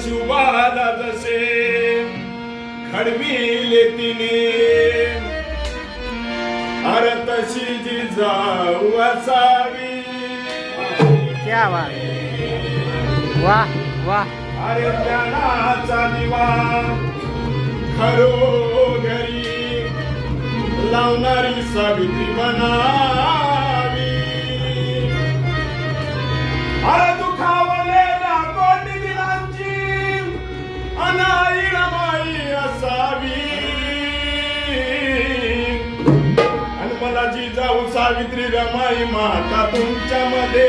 शिवाला जसे घडविले तिने. अर तशी जी जाऊ असावी. क्या वा वा वा अरे ज्ञानाचा दिवा खरो घरी लावणारी सावित्री म्हणा जाऊ सावित्री रमाई माता तुमच्या मध्ये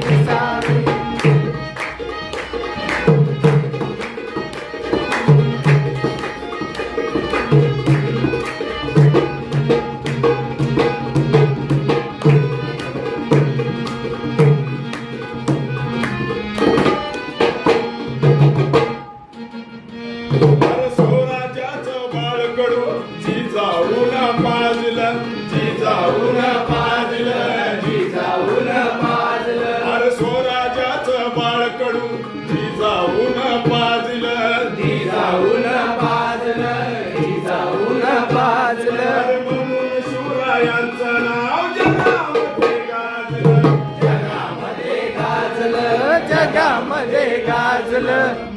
जगामध्ये गाजलं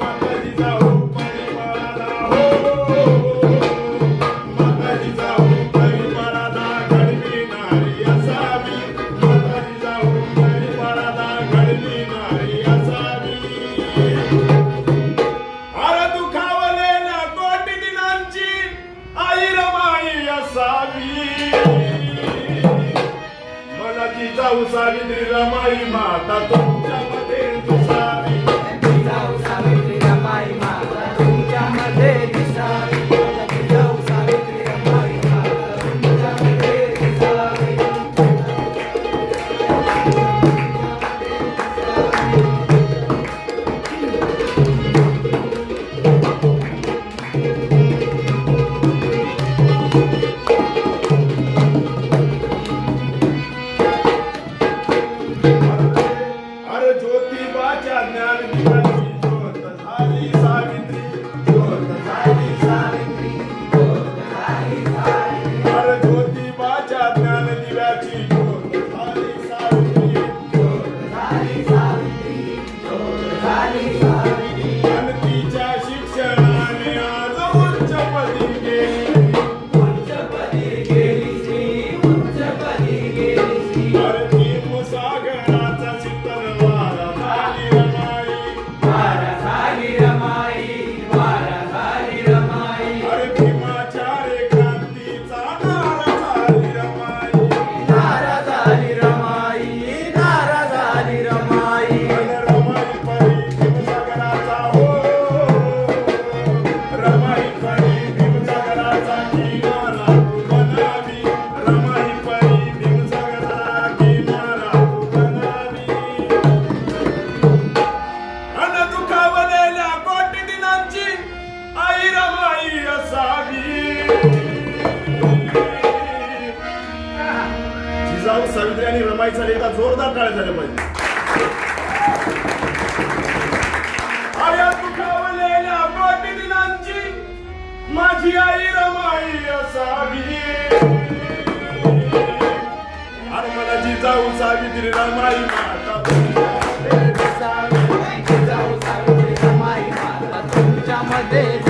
Salve, Drila Marimata, todo mundo Jijau Savitri आणि रमाईचा एकदा जोरदार टाळे झाले पाहिजे. माझी आई रमाई असावी अरे मला जी जिजाऊ सावित्री रमाई माता. तुमच्यामध्ये